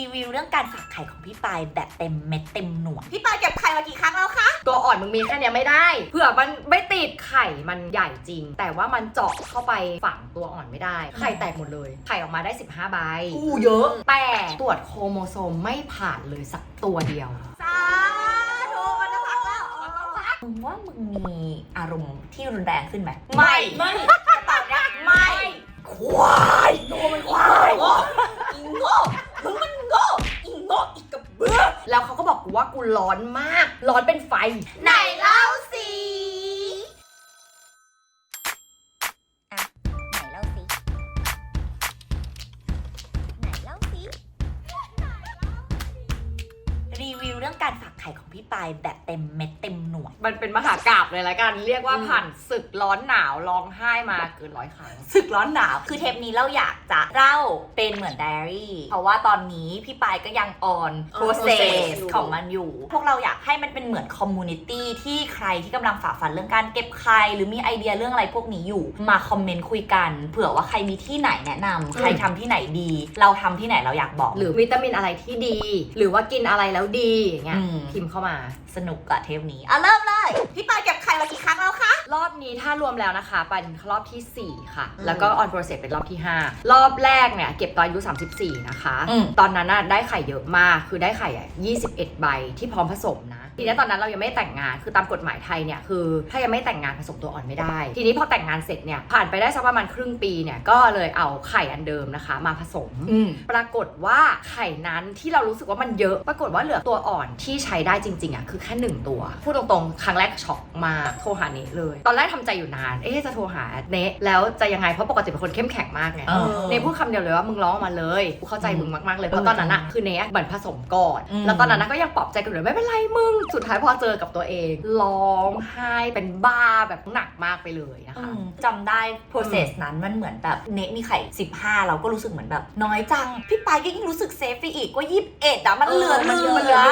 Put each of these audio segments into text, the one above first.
รีวิวเรื่องการฝากไข่ของพี่ปายแบบเต็มเม็ดเต็มหน่วยพี่ปายเก็บไข่มากี่ครั้งแล้วคะ ตัวอ่อนมึงมีแค่เนี้ยไม่ได้ เผื่อมันไม่ติดไข่มันใหญ่จริง แต่ว่ามันเจาะเข้าไปฝังตัวอ่อนไม่ได้ ไข่แตกหมดเลย ไข่ออกมาได้ 15ใบอู้เยอะ แต่ตรวจโครโมโซมไม่ผ่านเลยสักตัวเดียว สาธุมันจะพักแล้วมึงว่ามึงมีอารมณ์ที่รุนแรงขึ้นไหมไม่ไม่ตอบนะไม่ควายตัวมันควายอีโง่ แล้วเขาก็บอกกูว่ากูร้อนมาก ร้อนเป็นไฟ ไหนเล่าสิอะไหนเล่าสิไหนเล่าสิรีวิวเรื่องการฝากไข่ของพี่ปายแบบเต็มเม็ดเต็ม หน่วย มันเป็นมหากราบเลยละกัน เรียกว่าอืมผ่านศึกร้อนหนาวร้องไห้มาเกินร้อยครั้ง ศึกร้อนหนาวคือเทปนี้เราอยากจะเล่าเป็นเหมือนไดอารี่ เพราะว่าตอนนี้พี่ปายก็ยังออน On process process อยู่ของมันอยู่ พวกเราอยากให้มันเป็นเหมือนคอมมูนิตี้ที่ใครที่กำลังฝ่าฟันเรื่องการเก็บไข่หรือมีไอเดียเรื่องอะไรพวกนี้อยู่ มาคอมเมนต์คุยกัน เผื่อว่าใครมีที่ไหนแนะนำใครทำที่ไหนดี เราทำที่ไหนเราอยากบอก หรือวิตามินอะไรที่ดี หรือว่ากินอะไรแล้วดีอย่างเงี้ยอืมพิมพ์เข้ามาสนุกอะเทปนี้อะเริ่มเลย พี่ปายเก็บไข่มากี่ครั้งแล้วคะ รอบนี้ถ้ารวมแล้วนะคะเป็นรอบทีสี่4 ค่ะอืมแล้วก็ออนโปรเซสเป็นรอบที่ 5 รอบแรกเนี่ยเก็บตอนอายุ34 นะคะ อืม ตอนนั้นน่ะได้ไข่เยอะมากคือได้ไข่อะ21 ใบที่พร้อมผสมนะ ทีนี้ตอนนั้นเรายังไม่แต่งงานคือตามกฎหมายไทยเนี่ยคือถ้ายังไม่แต่งงานผสมตัวอ่อนไม่ได้ ทีนี้พอแต่งงานเสร็จเนี่ยผ่านไปได้สักประมาณครึ่งปีเนี่ยก็เลยเอาไข่อันเดิมนะคะ มาผสม ปรากฏว่าไข่นั้นที่เรารู้สึกว่ามันเยอะ ปรากฏว่าเหลือตัวอ่อนที่ใช้ได้จริงๆอะคือแค่หนึ่งตัวพูดตรงๆ ครั้งแรกช็อกมากโทรหาเนทเลย ตอนแรกทำใจอยู่นานเอ๊ะจะโทรหาเนทแล้วจะยังไงเพราะปกติเป็นคนเข้มแข็งมากไงเออเนทพูดคำเดียวเลยว่ามึงร้องออกมาเลยกูเข้าใจมึงมากๆเลยเพราะตอนนั้นอะคือเนทเหมือนผสมก่อนอืมแล้วตอนนั้นนะก็ยังปลอบใจกันอยู่เลยไม่เป็นไรมึงสุดท้ายพอเจอกับตัวเองร้องไห้เป็นบ้าแบบหนักมากไปเลยนะคะ จำได้ process นั้นมันเหมือนแบบเนทมีไข่ 15 เราก็รู้สึกเหมือนแบบ น้อยจัง พี่ปายก็ยิ่งรู้สึกเซฟไปอีกว่า 21อะมันเหลือเออมันเหเหลืลืออเหลือ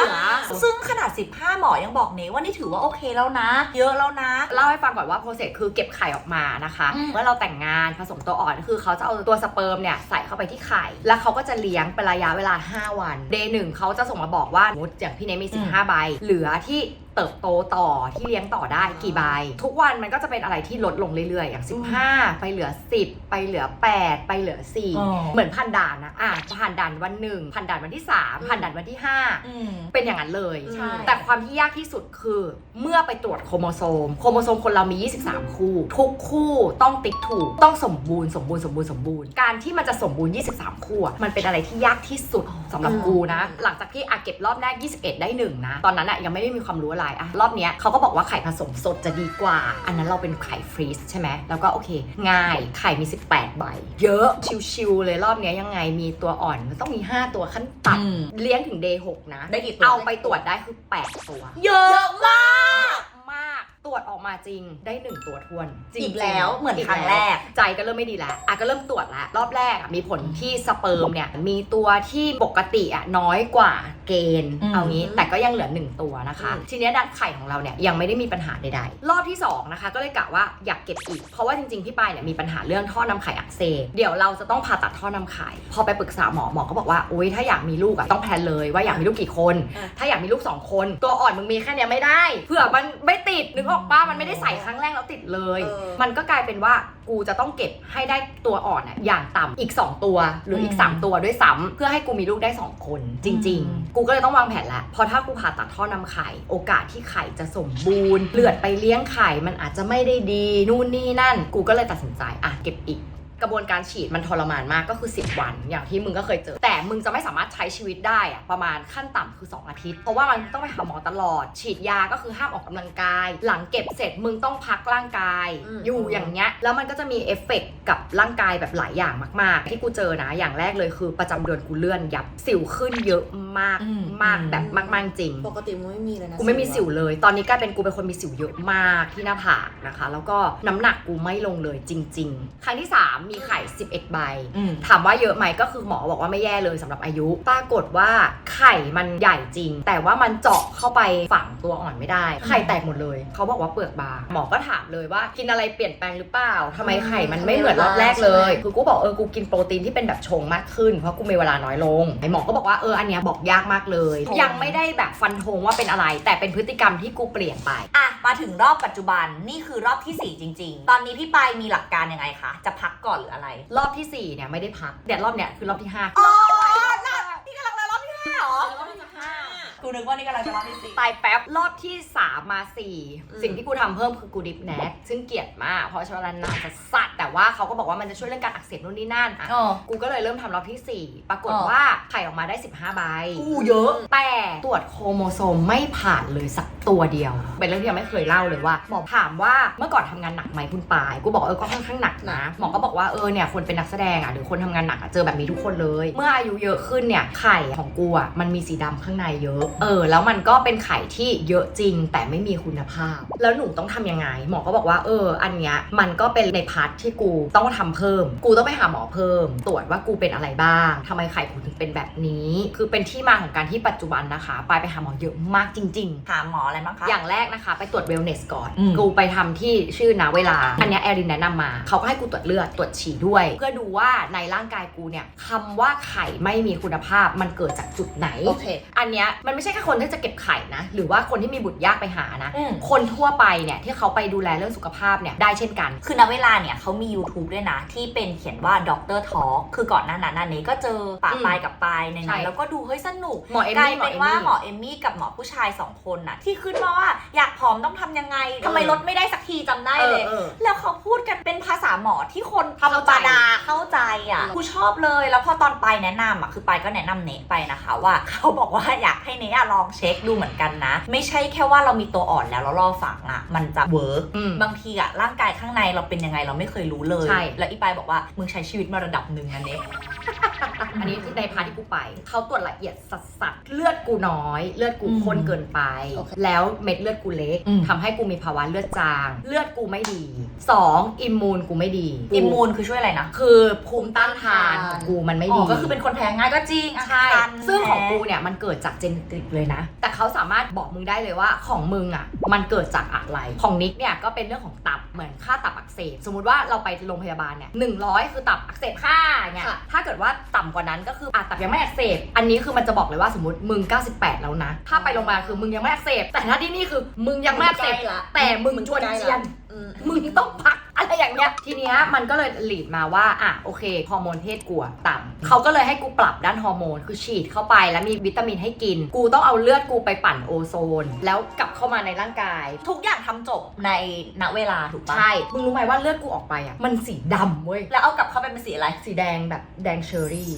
ซึ่งขนาด 15 หมอยังบอกเนทว่านี่ถือว่าโอเคแล้วนะ เยอะแล้วนะ เล่าให้ฟังก่อนว่าโปรเซสคือเก็บไข่ออกมานะคะอืมเมื่อเราแต่งงานผสมตัวอ่อนคือเขาจะเอาตัวสเปิร์มเนี่ยใส่เข้าไปที่ไข่ แล้วเขาก็จะเลี้ยงเป็นระยะเวลา 5 วันเดย์หนึ่งเขาจะส่งมาบอกว่าสมมติอย่างพี่เนยมี 15 ใบ เหลือที่ เติบโตต่อที่เลี้ยงต่อได้กี่ใบทุกวันมันก็จะเป็นอะไรที่ลดลงเรื่อยๆ อย่าง 15 ไปเหลือ 10 ไปเหลือ 8 ไปเหลือ อ๋อ 4 เหมือนพันด่านนะอะผ่านด่านวันหนึ่งผ่านด่านวันที่สามผ่านด่านวันที่ห้าอืม เป็นอย่างนั้นเลย ใช่ แต่ความที่ยากที่สุดคือเมื่อไปตรวจโครโมโซม โครโมโซมคนเรามี 23 คู่ ทุกคู่ต้องติ๊กถูก ต้องสมบูรณ์สมบูรณ์สมบูรณ์สมบูรณ์ การที่มันจะสมบูรณ์ 23 คู่อะมันเป็นอะไรที่ยากที่สุดสำหรับกูนะ หลังจากที่อาเก็บรอบแรก 21 ได้หนึ่งนะ ตอนนั้นอะยังไม่ได้มีความรู้อะไรอะรอบเนี้ยเขาก็บอกว่าไข่ผสมสดจะดีกว่า อันนั้นเราเป็นไข่ฟรีซใช่ไหมแล้วก็โอเค ง่ายไข่มี 18 ใบ เยอะชิวๆเลยรอบเนี้ยยังไงมีตัวอ่อนมันต้องมี 5 ตัวขั้นต่อืมำเลี้ยงถึง day 6นะ ได้กี่ตัว เอาไปตรวจได้คือ 8 ตัว เยอะมากมากต รวจออกมาจริงได้ 1 ตัวทวนจริงอีกแล้วเหมือนกครั้งแรก ใจก็เริ่มไม่ดีแล้วอะก็เริ่มตรวจแล้ว รอบแรกอะมีผลที่สเปิร์มเนี่ยมีตัวที่ปกติอะน้อยกว่าเกณฑ์ อืม เอางี้แต่ก็ยังเหลือ 1 ตัวนะคะ ทีเนี้ยดันไข่ของเราเนี่ยยังไม่ได้มีปัญหาใดๆ รอบที่ 2 นะคะ ก็เลยกะว่าอยากเก็บอีก เพราะว่าจริงๆ พี่ปายเนี่ยมีปัญหาเรื่องท่อนำไข่อักเสบเดี๋ยวเราจะต้องผ่าตัดท่อนำไข่พอไปปรึกษาหมอหมอก็บอกว่าอุ้ยถ้าอยากมีลูกอะต้องแพลนเลยว่าอยากมีลูกกี่คน อะ ถ้าอยากมีลูก2คน ตัวอ่อนมึงมีแค่เนี้ยไม่ได้เผื่อมันไม่ติดนึกออกป้ามันไม่ได้ใส่ครั้งแรกแล้วติดเลย เออมันก็กลายเป็นว่ากูจะต้องเก็บให้ได้ตัวอ่อนอะอย่างต่ำอีก 2 ตัวหรืออีก อืม3 ตัวด้วยซ้ำเพื่อให้กูมีลูกได้ 2 คนจริง อืม ๆ กูก็เลยต้องวางแผนแล้วเพราะถ้ากูผ่าตัดท่อนำไข่ โอกาสที่ไข่จะสมบูรณ์ เลือดไปเลี้ยงไข่มันอาจจะไม่ได้ดีนู่นนี่นั่น กูก็เลยตัดสินใจอะเก็บอีก กระบวนการฉีดมันทรมานมากก็คือ 10 วัน อย่างที่มึงก็เคยเจอ แต่มึงจะไม่สามารถใช้ชีวิตได้อะประมาณขั้นต่ำคือ 2 อาทิตย์ เพราะว่ามันต้องไปหาหมอตลอด ฉีดยาก็คือห้ามออกกำลังกาย หลังเก็บเสร็จมึงต้องพักร่างกาย อืม อยู่อย่างเงี้ยแล้วมันก็จะมีเอฟเฟกต์กับร่างกายแบบหลายอย่างมาก ๆ ที่กูเจอนะอย่างแรกเลยคือประจำเดือนกูเลื่อนยับสิวขึ้นเยอะมากอืม มากแบบมากๆจริง ปกติมึงไม่มีเลยนะกูไม่มีสิวเลย ตอนนี้กลายเป็นกูเป็นคนมีสิวเยอะมากที่หน้าผากนะคะ แล้วก็น้ำหนักกูไม่ลงเลยจริง ๆ ครั้งที่ 3มีไข่ 11 ใบ อืม ถามว่าเยอะไหมก็คือหมอบอกว่าไม่แย่เลยสำหรับอายุ ปรากฏว่าไข่มันใหญ่จริง แต่ว่ามันเจาะเข้าไปฝังตัวอ่อนไม่ได้ ไข่แตกหมดเลย เขาบอกว่าเปลือกบางหมอก็ถามเลยว่ากินอะไรเปลี่ยนแปลงหรือเปล่าทำไมไข่มันไม่เหมือนรอบแรกเลย คือกูบอกเออกูกินโปรตีนที่เป็นแบบชงมากขึ้นเพราะกูมีเวลาน้อยลงไอหมอก็บอกว่าเอออันเนี้ยบอกยากมากเลยชงยังไม่ได้แบบฟันธงว่าเป็นอะไร แต่เป็นพฤติกรรมที่กูเปลี่ยนไป อะ มาถึงรอบปัจจุบันนี่คือรอบที่ 4 จริง ๆ ตอนนี้พี่ปายมีหลักการยังไงคะ จะพักก่อนหรืออะไร รอบที่สี่เนี่ยไม่ได้พักเดี๋ยวรอบเนี้ยคือรอบที่ห้าอ๋อนี่กำลังเลยรอบที่ห้าเหรอกูนึ กว่านี่กำลังจะรอบที่สี่ตายแป๊บรอบที่ 3 มาอืม4สิ่งที่กูทำเพิ่มคือกูดิฟแนทซึ่งเกลียดมาก เพราะใช้เวลานานจะสัตว์แต่ว่าเขาก็บอกว่ามันจะช่วยเรื่องการอักเสบนู่นนี่นั่นอะอ๋อ กูก็เลยเริ่มทำรอบที่ 4 ปรากฏอ๋อ ว่าไข่ออกมาได้ 15ใบ อู้เยอะ แต่ตรวจโครโมโซมไม่ผ่านเลยสักตัวเดียว เป็นเรื่องที่ยังไม่เคยเล่าเลยว่าหมอถามว่าเมื่อก่อนทำงานหนักไหมคุณปาย กูบอกเออก็ค่อนข้างหนักนะ หมอก็บอกว่าเออเนี่ยคนเป็นนักแสดงอะหรือคนทำงานหนักอะเจอแบบนี้ทุกคนเลย เมื่ออายุเยอะขึ้นเนี่ยไข่ของกูอะมันมีสีดำข้างในเยอะเออ แล้วมันก็เป็นไข่ที่เยอะจริงแต่ไม่มีคุณภาพ แล้วหนูต้องทำยังไง หมอก็บอกว่าเออ อันเนี้ยมันก็เป็นในพาร์ทที่กูต้องทำเพิ่ม กูต้องไปหาหมอเพิ่ม ตรวจว่ากูเป็นอะไรบ้างทำไมไข่กูถึงเป็นแบบนี้ คือเป็นที่มาของการที่ปัจจุบันนะคะปายไปหาหมอเยอะมากจริงๆถามหมออะไรบ้างคะอย่างแรกนะคะ ไปตรวจเวลเนสก่อนอืมกูไปทำที่ชื่อนาเวลา อันเนี้ยแอรินแนะนำมา เขาก็ให้กูตรวจเลือดตรวจฉี่ด้วย เพื่อดูว่าในร่างกายกูเนี่ยคำว่าไข่ไม่มีคุณภาพมันเกิดจากจุดไหน โอเค อันเนี้ยมันไม่ใช่แค่คนที่จะเก็บไข่นะ หรือว่าคนที่มีบุตรยากไปหานะ อืม คนทั่วไปเนี่ยที่เขาไปดูแลเรื่องสุขภาพเนี่ยได้เช่นกัน คือณเวลาเนี่ยเขามี YouTube ด้วยนะ ที่เป็นเขียนว่าด็อกเตอร์ทอคือก่อนหน้านั้นน่ะเนก็เจอป่าอืมปลายกับปลายในใช่ นั้นแล้วก็ดูเฮ้ยสนุก หมอเอมกลายมี่หมอเป็นเอมว่ามี่หมอเอมมี่กับหมอผู้ชายสองคนน่ะ ที่ขึ้นมาว่าอยากผอมต้องทำยังไงทำไมลดไม่ได้สักทีจำได้เลยเออ แล้วเขาพูดกันเป็นภาษาหมอที่คนธรรเข้ามใจดาเข้าใจอะกูชอบเลยแล้วพอตอนไปแนะนำอะคือไปก็แนะนำเนไปนะคะว่า เขาบอกว่าอยากให้เนอะลองเช็คดูเหมือนกันนะ ไม่ใช่แค่ว่าเรามีตัวอ่อนแล้วเรารอฝังอะมันจะเวิร์กอืม บางทีอะร่างกายข้างในเราเป็นยังไงเราไม่เคยรู้เลย ใช่ แล้วอีปายบอกว่ามึงใช้ชีวิตมาระดับหนึ่งนะเนอันนี้คือในพาร์ทที่กูไป เขาตรวจละเอียดสัสสัสๆเลือดกูน้อย เลือดกูอืมข้นเกินไป โอเค แล้วเม็ดเลือดกูเล็กอืม ทำให้กูมีภาวะเลือดจาง เลือดกูไม่ดี 2. อิมมูนกูไม่ดีอิมมูนคือช่วยอะไรนะคือภูมิต้านทานของกูมันไม่อ๋ดี อก็คือเป็นคนแพ้ง่ายก็จริงใช่อาการซึ่งของแพ้กูเนี่ยมันเกิดจากเจเนติกเลยนะ แต่เขาสามารถบอกมึงได้เลยว่าของมึงอะ มันเกิดจากอะไรของนิกเนี่ยก็เป็นเรื่องของตับเหมือนค่าตับอักเสบสมมุติว่าเราไปโรงพยาบาลเนี่ยหนึ่งร้อยคือตับอักเสบค่าเนี่ยค่ะถ้าเกิดว่าต่ำกว่านั้นก็คืออะตับยังไม่อักเสบอันนี้คือมันจะบอกเลยว่าสมมติมึง 98 แล้วนะ ถ้าไปโรงพยาบาลคือมึงยังไม่อักเสบแต่ถ้าที่นี่คือมึงยังไม่อักเสบมึงใกล้ละแต่มึงมึงจวนใกล้ละเจียนมึงต้องพัก อะไรอย่างเงี้ยทีเนี้ยมันก็เลยหลีดมาว่าอะโอเคฮอร์โมนเพศกูอะต่ำเขาก็เลยให้กูปรับด้านฮอร์โมนคือฉีดเข้าไปแล้วมีวิตามินให้กิน กูต้องเอาเลือดกูไปปั่นโอโซน แล้วกลับเข้ามาในร่างกาย ทุกอย่างทำจบในณเวลาถูกปะใช่มึงรู้ไหมว่าเลือดกูออกไปอะมันสีดำเว้ยแล้วเอากลับเข้าไปเป็นสีอะไร สีแดงแบบแดงเชอร์รี่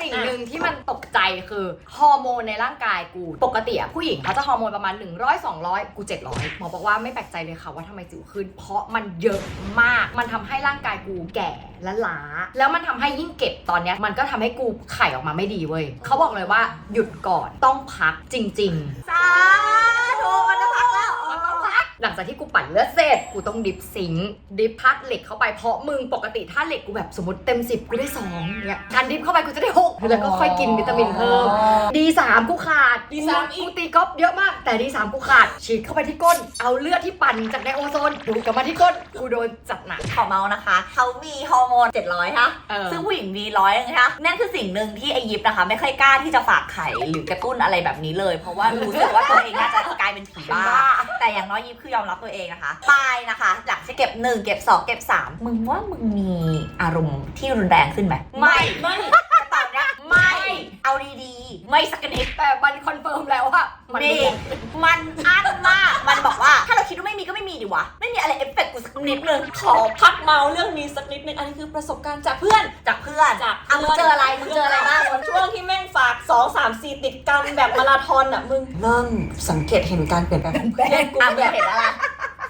สิ่งหนึ่งที่มันตกใจคือฮอร์โมนในร่างกายกูปกติอะผู้หญิงเขาจะฮอร์โมนประมาณ 100 200 กู 700หมอบอกว่าไม่แปลกใจเลยค่ะว่าทำไมสิวขึ้น เพราะมันเยอะมาก มันทำให้ร่างกายกูแก่และล้า แล้วมันทำให้ยิ่งเก็บตอนเนี้ยมันก็ทำให้กูไข่ออกมาไม่ดีเว้ยเขาบอกเลยว่าหยุดก่อนต้องพักจริง ๆ สา หลังจากที่กูปั่นเลือดเสร็จกูต้องดิฟซิงค์ดิฟพัดเหล็กเข้าไปเพราะมึงปกติถ้าเหล็กกูแบบสมมติเต็ม10กูได้2เนี่ยการดิฟเข้าไปกูจะได้6แล้วก็ค่อยกินวิตามินเพิ่มดีสามกูขาด D3 อีก กูตีกอล์ฟเยอะมาก แต่ดีสามกูขาด ฉีดเข้าไปที่ก้น เอาเลือดที่ปั่นจากในโอโซนดูดกลับมาที่ก้นกูโดนจัดหนัก ขอเมาส์นะคะ เขามีฮอร์โมน 700ค่ะเออ ซึ่งผู้หญิงมีร้อยนึงนะคะนั่นคือสิ่งหนึ่งที่ไอยิปนะคะ ไม่ค่อยกล้าที่จะฝากไข่หรือกระตุ้นอะไรแบบนี้เลย เพราะว่ารู้สึกว่าตัวเองน่าจะกลายเป็นผีบ้า แต่อย่างน้อยยิปคือยอมรับตัวเองนะคะปายนะคะ หลังจากเก็บ 1 เก็บ 2 เก็บ 3 มึงว่ามึงมีอารมณ์ที่รุนแรงขึ้นไหมไม่ไม่ แต่ตอนเนี้ยไม่ เอาดีๆ ไม่สักนิดแต่มันคอนเฟิร์มแล้วว่ามันมีมันอั้นมาก มันบอกว่า ถ้าเราคิดว่าไม่มีก็ไม่มีดิวะ ไม่มีอะไรเอฟเฟกต์กูสักนิดนึงขอพักเมาเรื่องนี้สักนิดนึงอันนี้คือประสบการณ์จากเพื่อนจากเพื่อนจากอะมึงเจออะไรมึงเจออะไรบ้างช่วงที่แม่งฝาก2 3 4ติดกันแบบมาราธอนอะมึงเริ่มสังเกตเห็นการเปลี่ยนแปลงของเพื่อนกูอะมึแบงบเห็นอะไร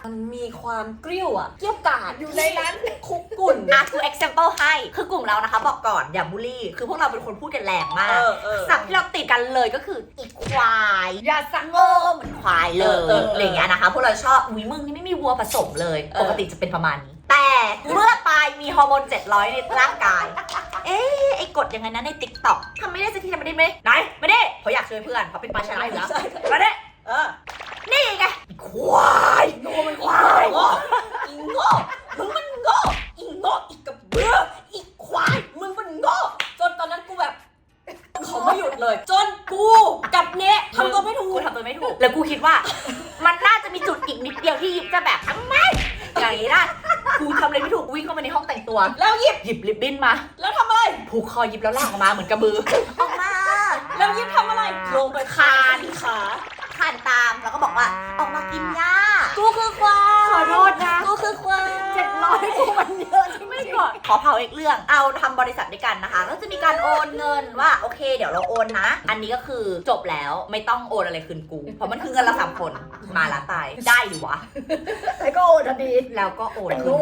มันมีความกริ้วอะเกี่ยวกาดอยู่ในนั้นคุกกุ่น อะคือ example ให้ คือกลุ่มเรานะคะ บอกก่อนอย่าบูลลี่ คือพวกเราเป็นคนพูดกันแรงมากเออเออ สับที่เราติดกันเลยก็คืออีควายอย่าสั่งโง่เหมือนควายเลเออเอยอเอออ อะไรอย่างเงี้ยนะคะ พวกเราชอบวิมึงนี่ไม่มีวัวผสมเลยเออปกติจะเป็นประมาณนี้ แต่เมื่อปลายมีฮอร์โมน 700 ในร่างกาย เอ๊ะไอ้กดยังไงนะในติ๊กต็อกทำไม่ได้สักทีทำไม่ได้ไหมไหนไม่ได้เขาอยากช่วยเพื่อนเขาเป็นปลาชนะอยู่แล้วใช่มาได้เออ นี่ไง ควายโง่มันควายโง่อีโง่มึงมันโง่อีโง่อีกระเบืออีควายมึงมันโง่จนตอนนั้นกูแบบเขาไม่หยุดเลย จนกูกับเนะทำตัวไม่ถูกูกทำตัวไม่ถูก แล้วกูคิดว่า มันน่าจะมีจุดอีกนิดเดียวที่ยิบจะแบบทำไมอย่างนี้นะกูทำอะไรไม่ถูกกูวิ่งเข้ามาในห้องแต่งตัว แล้วยิบหยิบลิปบิ้นมา แล้วทำไมผูกคอหยิบแล้วลากออกมาเหมือนกระบือออกมาแล้วยิบทำอะไรลงไปคานขา ผ่านตามแล้วก็บอกว่าออกมากินหญ้า กูคือควาย ขอ โทษนะกูคือควายเจ็ดร้อยกูมันเยอะจริงไม่ก่อนขอเผาอีกเรื่องเอาทำบริษัทด้วยกันนะคะ ก็จะมีการโอนเงินว่าโอเคเดี๋ยวเราโอนนะ อันนี้ก็คือจบแล้วไม่ต้องโอนอะไรคืนกู เพราะมันคือเงินเราสามคนมาละตายได้หรือวะแต่ก็โอนทันทีแล้วก็โอนคืนกู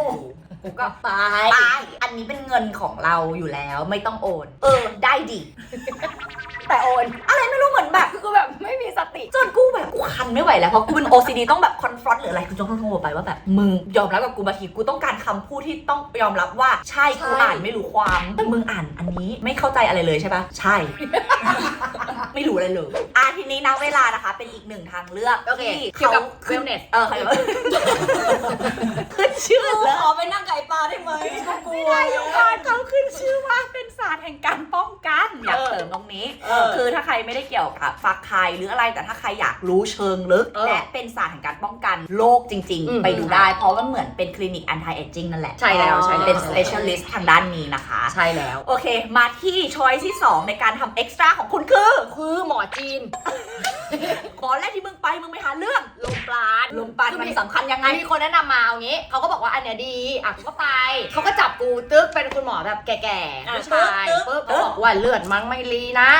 กูก็ตายตายอันนี้เป็นเงินของเราอยู่แล้วไม่ต้องโอน เออได้ดิ แต่โอน อะไรไม่รู้เหมือนแบบคือกูแบบไม่มีสติ จนกูแบบกูคันไม่ไหวแล้วเพราะกูเป็น OCD ต้องแบบคอนฟรอนต์หรืออะไรกูจ้องโทรไปว่าแบบมึงยอมรับกับกูบางทีกูต้องการคำพูดที่ต้องยอมรับว่าใช่กูอ่านไม่รู้ความมึงอ่านอันนี้ไม่เข้าใจอะไรเลยใช่ปะใช่ ไม่รู้อะไรเลยอะทีนี้นะเวลานะคะ เป็นอีกหนึ่งทางเลือกโอเคที่เกี่ยวกับขึ้น wellness เออใครวะขึ้นชื่อกูแล้วขอไปนั่งไก่ปลาได้ไหมกูกลัว ไม่ได้อยู่ก่อนเขาขึ้นชื่อว่าเป็นศาสตร์แห่งการป้องกัน อยากเสริมตรงนี้ เออคือถ้าใครไม่ได้เกี่ยวกับฟักไข่หรืออะไรแต่ถ้าใครอยากรู้เชิงลึก เออและเป็นศาสตร์แห่งการป้องกันโรคจริง อืมๆ ไปดูได้ เพราะว่าเหมือนเป็นคลินิก anti aging นั่นแหละใช่แล้วใช่แล้ว เป็น specialist ทางด้านนี้นะคะ ใช่แล้ว โอเค มาที่ช้อยที่ 2 ในการทำเอ็กซ์ตร้าของคุณคือคือหมอจีนตอนแรกที่มึงไปมึงไปหาเรื่องลมปราณลมปานมันสำคัญยังไง มีคนแนะนำมาเอางี้เขาก็บอกว่าอันเนี้ยดีอะกูก็ไปเขาก็จับกูตึ๊กเป็นคุณหมอแบบแก่ๆอะผู้ชายตึ๊กปุ๊บตึ๊เขากบอกว่าเลือดมั้งไม่รีนะ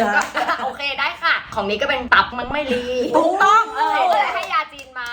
ก็โอเคได้ค่ะ ของนี้ก็เป็นตับมั้งไม่รีถูกต้องเอเขาอก็เลยให้ยาจีนมา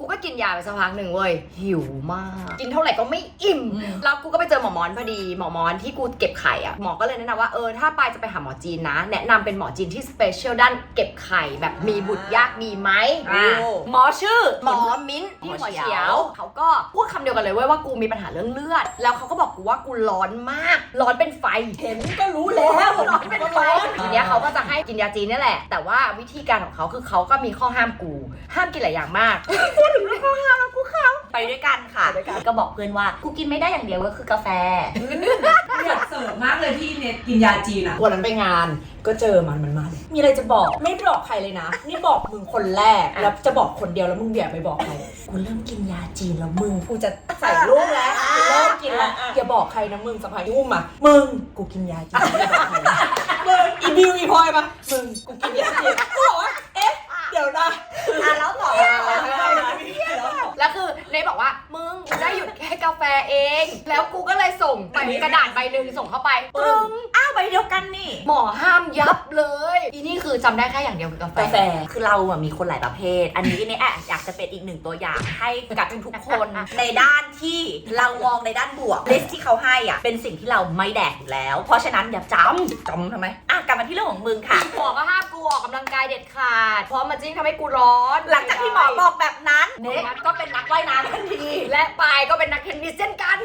กูก็กินยาไปสักพักหนึ่งเว้ยหิวมาก กินเท่าไหร่ก็ไม่อิ่มอืมแล้วกูก็ไปเจอหมอมอนพอดีหมอมอนที่กูเก็บไข่อะหมอก็เลยแนะนำว่าเออถ้าไปจะไปหาหมอจีนนะ แนะนำเป็นหมอจีนที่สเปเชียลด้านเก็บไข่แบบมีบุตรยากดีไหมอะหมอชื่อหมอมิ้นท์ที่หมหัอวเฉีเฉียยววเขาก็พูดคำเดียวกันเลยเว้ยว่ากูมีปัญหาเรื่องเลือด แล้วเขาก็บอกกูว่ากูร้อนมาก ร้อนเป็นไฟ เห็นก็รู้แล้วร้อนเป็นไฟทีเนี้ยเขาก็จะให้กินยาจีนนี่แหละ แต่ว่าวิธีการของเขาคือเขาก็มีข้อห้ามกู ห้ามกินหลายอย่างมากไปด้วยกันค่ะ ไปด้วยกัน ก็บอกเพื่อนว่ากูกินไม่ได้อย่างเดียวก็คือกาแฟ อยากเสิร์ฟมากเลยที่เน็ตกินยาจีนอะ วันนั้นไปงานก็เจอมันมันมาเลยมีอะไรจะบอกไม่บอกใครเลยนะ นี่บอกมึงคนแรกแล้วจะบอกคนเดียวแล้วมึงอย่าไปบอกใครกูเริ่มกินยาจีนแล้วมึงกูจะใส่ลูกแล้วกูเริ่มกินแล้วอย่าบอกใครนะมึงสะพายยุ่มมามึงกูกินยาจีนไม่บอกใครนะมึงอีบิวอีพลอยมามึงกูกินยาจีนกูบอกว่าเอ๊ะเดี๋ยวนะ อะแล้วต่อแล้วคือ เนยบอกว่า มึงกูได้หยุดแค่กาแฟเอง แล้วกูก็เลยส่งไปกระดาษใบหนึ่งส่งเข้าไปปึ้งอ้าวใบเดียวกันนี่ หมอห้ามยับเลย อีนี่คือจำได้แค่อย่างเดียวคือกาแฟ กาแฟคือเราอะมีคนหลายประเภท อันนี้เนี่ยแอบอยากจะเป็นอีกหนึ่งตัวอย่างให้กับทุกๆคน ในด้านที่เรามองในด้านบวกลิสที่เขาให้อะเป็นสิ่งที่เราไม่แดกอยู่แล้ว เพราะฉะนั้นอย่าจำจำทำไมอะ กลับมาที่เรื่องของมึงค่ะ หมอก็ห้ามกูออกกำลังกายเด็ดขาด เพราะมันจริงทำให้กูร้อนหลังจากที่หมอบอกแบบนั้นเนเนทก็เป็นนักว่ายน้ำทันที และปายก็เป็นนักเทนนิสเช่นกัน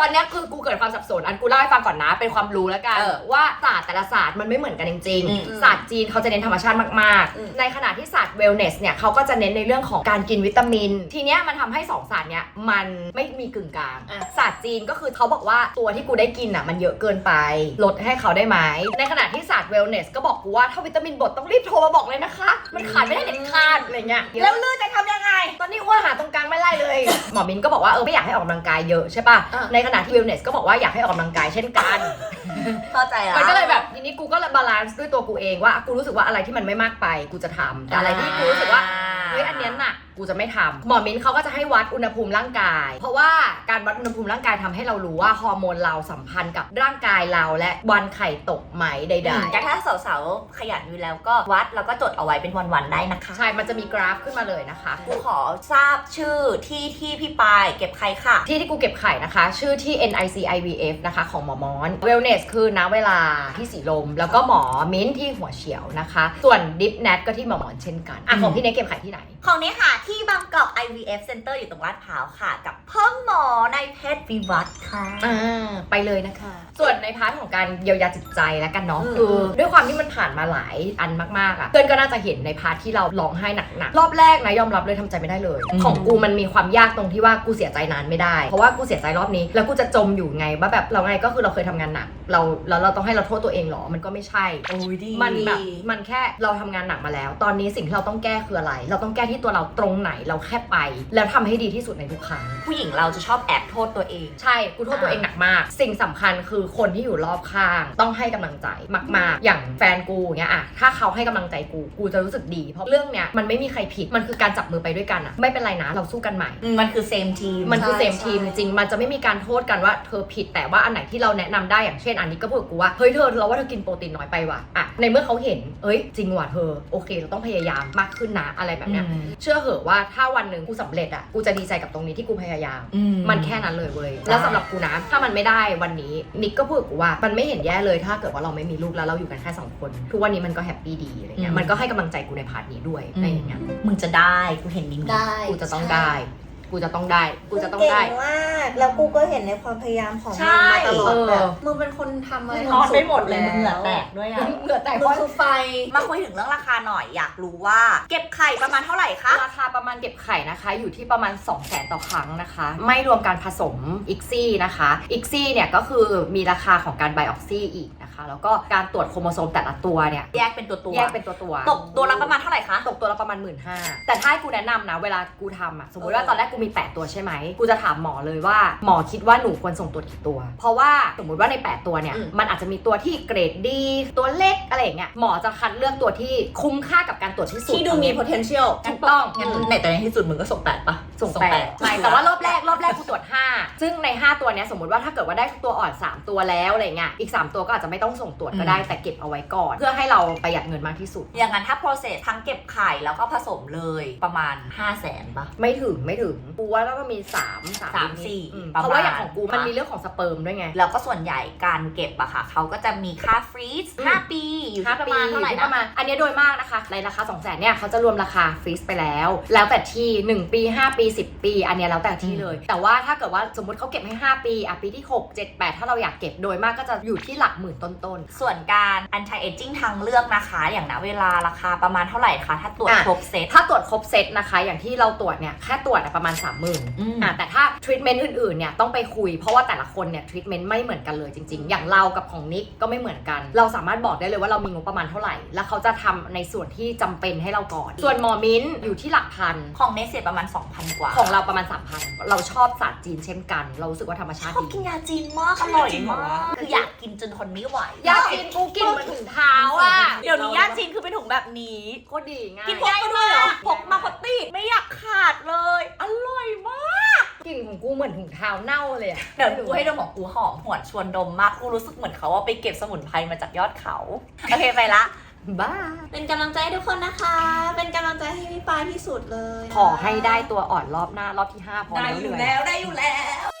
ตอนเนี้ยคือกูเกิดความสับสน อันกูเล่าให้ฟังก่อนนะ เป็นความรู้แล้วกัน เออว่าศาสตร์แต่ละศาสตร์มันไม่เหมือนกันจริง อืมๆ ศาสตร์จีนเขาจะเน้นธรรมชาติมาก อืม ๆ ในขณะที่ศาสตร์เวลเนสเนี่ยเขาก็จะเน้นในเรื่องของการกินวิตามิน ทีเนี้ยมันทำให้สองศาสตร์เนี้ยมันไม่มีกึ่งกลาง อะ ศาสตร์จีนก็คือเขาบอกว่าตัวที่กูได้กินอะมันเยอะเกินไป ลดให้เขาได้ไหม ในขณะที่ศาสตร์เวลเนสก็บอกกูว่าถ้าวิตามินบดต้องรีบโทรมาบอกเลยนะคะ มันขาดไม่ได้เด็ดขาดอะไรเงี้ย แล้วลือจะทำยังไง ตอนนี้อ้วนหาตรงกลางไม่ไล่เลย หมอมินก็บอกว่าเออไม่อยากให้ออกกำลังกายเยอะใช่ป่ะ อะในขณะที่เวลเนสก็บอกว่าอยากให้ออกกำลังกายเช่นกัน เข้าใจแล้วมันก็เลยแบบทีนี้กูก็เลยบาลานซ์ด้วยตัวกูเองว่ากูรู้สึกว่าอะไรที่มันไม่มากไปกูจะทำแต่อะไรที่กูรู้สึกว่าเฮ้ยอันเนี้ยหนัก กูจะไม่ทำหมอมิ้นเขาก็จะให้วัดอุณหภูมิร่างกาย เพราะว่าการวัดอุณหภูมิร่างกายทำให้เรารู้ว่าฮอร์โมนเราสัมพันธ์กับร่างกายเราและวันไข่ตกไหมใดแต่ถ้าสาวๆขยันอยู่แล้วก็วัดแล้วก็จดเอาไว้เป็นวันๆได้นะคะๆใช่ มันจะมีกราฟขึ้นมาเลยนะคะ กูขอทราบชื่อที่ที่พี่ปายเก็บใครค่ะ ที่ที่กูเก็บไข่นะคะ ชื่อที่ NIC IVF นะคะ ของหมอมอน Wellness คือณเวลาที่สีลม แล้วก็หมอมิ้นท์ที่หัวเฉียวนะคะ ส่วน Dip Nat ก็ที่หมอมอนเช่นกันอะของพี่เนยเก็บไข่ที่ไหน ของนี้ค่ะที่บางกอก IVF Center อยู่ตรงลาดพร้าวค่ะ กับพ่อหมอในายแพทย์วิวัฒน์ค่ะ อ่าไปเลยนะคะ ส่วนในพาร์ทของการเยียวยาจิตใจแล้วกันเนาะอืม คือ ด้วยความที่มันผ่านมาหลายอันมากๆอะเพื่อนก็น่าจะเห็นในพาร์ทที่เราร้องไห้หนักๆรอบแรกนะยอมรับเลยทำใจไม่ได้เลย อืม ของกูมันมีความยากตรงที่ว่ากูเสียใจนานไม่ได้ เพราะว่ากูเสียใจรอบนี้ แล้วกูจะจมอยู่ไงว่าแบบเราไงก็คือเราเคยทำงานหนักเราแล้วเราต้องให้เราโทษตัวเองเหรอมันก็ไม่ใช่ โอ้ยดี มันแบบมันแค่เราทำงานหนักมาแล้ว ตอนนี้สิ่งที่เราต้องแก้คืออะไร เราต้องแก้ที่ตัวเราตรงไหนเราแค่ไป แล้วทำให้ดีที่สุดในทุกครั้ง ผู้หญิงเราจะชอบแอบโทษตัวเอง ใช่ กูโทษตัวเองหนักมาก สิ่งสำคัญคือคนที่อยู่รอบข้าง ต้องให้กำลังใจมาก ๆ อย่างแฟนกูเนี้ยอะถ้าเขาให้กำลังใจกู กูจะรู้สึกดี เพราะเรื่องเนี้ยมันไม่มีใครผิด มันคือการจับมือไปด้วยกันอะไม่เป็นไรนะ เราสู้กันใหม่ มันคือเซมทีม มันคือใช่เซมทีมจใช่ริงๆมันจะไม่มีการโทษกันว่าเธอผิด แต่ว่าอันไหนที่เราแนะนำได้ อย่างเช่น อันนี้ก็พูดกับกูว่า เฮ้ยเธอเราว่าเธอกินโปรตีนน้อยไปว่ะอะในเมื่อเขาเห็น เอ้ย จริงว่ะเธอ โอเค เราต้องพยายามมากขึ้นนะ อะไรแบบเนี้ยอืมเชื่อเหอะว่าถ้าวันหนึ่งกูสำเร็จอะกูจะดีใจกับตรงนี้ที่กูพยายามอืมันแค่นั้นเลยเว้ยแล้วสำหรับกูนะถ้ามันไม่ได้วันนี้นิกก็พูดกับกูว่ามันไม่เห็นแย่เลยถ้าเกิดว่าเราไม่มีลูกแล้วเราอยู่กันแค่สองคน ทุกวันนี้มันก็แฮปปี้ดีอะไรเงี้ยมันก็ให้กำลังใจกูในพาร์ทนี้ด้วยอะไรอย่างเงี้ยมึงจะได้กูเห็นมีมีได้กูจะต้องได้ กูจะต้องได้ กูจะต้องได้ เก่งมากแล้วกูก็เห็นในความพยายามของใช่มึงมาตลอดเออแบบ มึงเป็นคนทำอะไรนอนทำสุไม่หมดเลยแวมึงเหงื่อแตกด้วยอะเหงื่อแตกมึเพงราะคือไฟ มาคุยถึงเรื่องราคาหน่อยอยากรู้ว่า เก็บไข่ประมาณเท่าไหร่คะ ราคาประมาณเก็บไข่นะคะ อยู่ที่ประมาณ 2 0 0 0 0 0ต่อครั้งนะคะ ไม่รวมการผสมอิกซี่นะคะอิกซี่เนี่ยก็คือมีราคาของการไบออกซี่อีกนะคะ แล้วก็การตรวจโครโมโซมแต่ละตัวเนี่ยแยกเป็นตัวตัวแยกเป็นตัวตัวตกตัวละประมาณเท่าไหร่คะ ตกตัวละประมาณ 1 5ื่นแต่ถ้าให้กูแนะนำนะ เวลากูทำอะสมมติว่าตอนแรกกูมี 8 ตัวใช่ไหม กูจะถามหมอเลยว่าหมอคิดว่าหนูควรส่งตัวกี่ตัว เพราะว่าสมมติว่าใน 8 ตัวเนี่ยอืม มันอาจจะมีตัวที่เกรดดี ตัวเล็กอะไรอย่างเงี้ยหมอจะคัดเลือกตัวที่คุ้มค่ากับการตรวจที่สุด ที่ดูมี potential ถูกต้อง งั้นในแต่ในที่สุดมึงก็ส่งแปดปะส่งแปดใช่แต่ว่ารอบแรกรอบแรกกูตรวจ 5 ซึ่งใน 5 ตัวเนี้ยสมมติว่าถ้าเกิดว่าได้ตัวอ่อน 3 ตัวแล้วอะไรเงี้ยอีก 3 ตัวก็อาจจะไม่ต้องส่งตรวจก็ได้แต่เก็บเอาไว้ก่อน เพื่อให้เราประหยัดเงินมากที่สุด อย่างนั้นถ้า process ทั้งเก็บไข่แล้วก็ผสมเลยประมาณ 5 0 0แสนปะไม่ถึงไม่ถึงกูว่าก็มี3 3 สามสี่อืมประมาณ เพราะว่าอย่างของกูมันมีเรื่องของสเปิร์มด้วยไง แล้วก็ส่วนใหญ่การเก็บอะค่ะ เขาก็จะมีค่าฟรีซอืม 5 ปี อยู่ที่ประมาณปีเท่าไหร่อยู่ที่นะประมาณอันนี้โดยมากนะคะในราคา 2 0 0 0 0เนี่ยเขาจะรวมราคาฟรีซไปแล้ว แล้วแต่ที่ 1 ปี 5 ปี 10 ปี อันเนี้ยแล้วแต่ที่เลย แต่ว่าถ้าเกิดว่าสมมติเขาเก็บให้ 5 ปีอะปีที่ 6 7 8 ถ้าเราอยากเก็บโดยมากก็จะอยู่ที่หลักหมื่นต้นๆ ส่วนการ anti aging ทางเลือกนะคะ อย่างณเวลาราคาประมาณเท่าไหร่คะถ้าตรวจอะ ครบเซต ถ้าตรวจครบเซตนะคะ อย่างที่เราตรวจเนี่ยแค่ตรวจอะประมาณ 3 0,000ื่นอืม อะแต่ถ้าทรีทเมนต์อื่นๆเนี่ยต้องไปคุยเพราะว่าแต่ละคนเนี่ยทรีทเมนต์ไม่เหมือนกันเลยจริง ๆ อย่างเรากับของนิกก็ไม่เหมือนกัน เราสามารถบอกได้เลยว่าเรามีงบประมาณเท่าไหร่ แล้วเขาจะทำในส่วนที่จำเป็นให้เราก่อน ส่วนหมอมิ้นอยู่ที่หลักพัน ของเนสเซประมาณ 2,000 กว่าของเราประมาณ 3,000 เราชอบศาสตร์จีนเช่นกัน เรารู้สึกว่าธรรมชาติชอบดี กินยาจีนมากอร่อยมากคืออยากกินจนทนไม่ไหวยาจีนกูกินเหมือนถุงเท้าอะเดี๋ยวนี้ยาจีนคือเป็นถุงแบบนี้โคตรดีง่ายกินพกก็ด้วยเหรอพกมาพกติไม่อยากขาดเลย อร่อยมากกลิ่นของกูเหมือนถุงเท้าเน่าเลยอะเดี๋ยวกูให้ดมของกูหอมหวนชวนดมมากกูรู้สึกเหมือนเขาว่าไปเก็บสมุนไพรมาจากยอดเขาโอเคไปละบ้า เป็นกำลังใจให้ทุกคนนะคะ เป็นกำลังใจให้พี่ปายที่สุดเลย ขอให้ได้ตัวอ่อนรอบหน้า รอบที่5พอได้แล้วอเหยู่นื่อยแล้วได้อยู่แล้ว